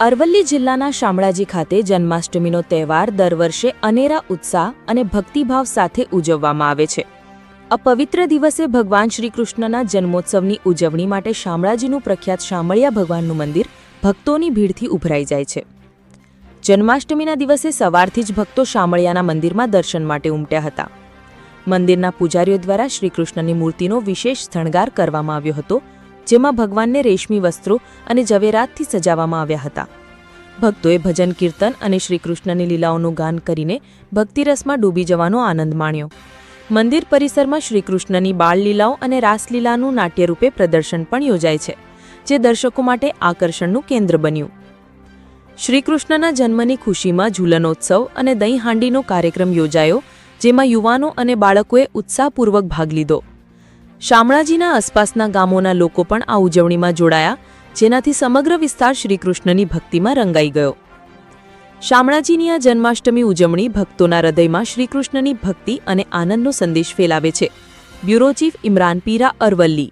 અરવલ્લી જિલ્લાના શામળાજી ખાતે જન્માષ્ટમીનો તહેવાર દર વર્ષે અનેરા ઉત્સાહ અને ભક્તિભાવ સાથે ઉજવવામાં આવે છે. આ પવિત્ર દિવસે ભગવાન શ્રી કૃષ્ણના જન્મોત્સવની ઉજવણી માટે શામળાજીનું પ્રખ્યાત શામળિયા ભગવાનનું મંદિર ભક્તોની ભીડથી ઉભરાઈ જાય છે. જન્માષ્ટમીના દિવસે સવારથી જ ભક્તો શામળિયાના મંદિરમાં દર્શન માટે ઉમટ્યા હતા. મંદિરના પૂજારીઓ દ્વારા શ્રીકૃષ્ણની મૂર્તિનો વિશેષ શણગાર કરવામાં આવ્યો હતો જેમાં ભગવાનને રેશમી વસ્ત્રો અને ઝવેરાતથી સજાવવામાં આવ્યા હતા. ભક્તોએ ભજન, કીર્તન અને શ્રીકૃષ્ણની લીલાઓનું ગાન કરીને ભક્તિરસમાં ડૂબી જવાનો આનંદ માણ્યો. મંદિર પરિસરમાં શ્રીકૃષ્ણની બાળલીલાઓ અને રાસલીલાનું નાટ્યરૂપે પ્રદર્શન પણ યોજાય છે, જે દર્શકો માટે આકર્ષણનું કેન્દ્ર બન્યું. શ્રીકૃષ્ણના જન્મની ખુશીમાં ઝૂલનોત્સવ અને દહીં હાંડીનો કાર્યક્રમ યોજાયો, જેમાં યુવાનો અને બાળકોએ ઉત્સાહપૂર્વક ભાગ લીધો. શામળાજીના આસપાસના ગામોના લોકો પણ આ ઉજવણીમાં જોડાયા, જેનાથી સમગ્ર વિસ્તાર શ્રીકૃષ્ણની ભક્તિમાં રંગાઈ ગયો. શામળાજીની આ જન્માષ્ટમી ઉજવણી ભક્તોના હૃદયમાં શ્રીકૃષ્ણની ભક્તિ અને આનંદનો સંદેશ ફેલાવે છે. Bureau chief Imran Pira Aravalli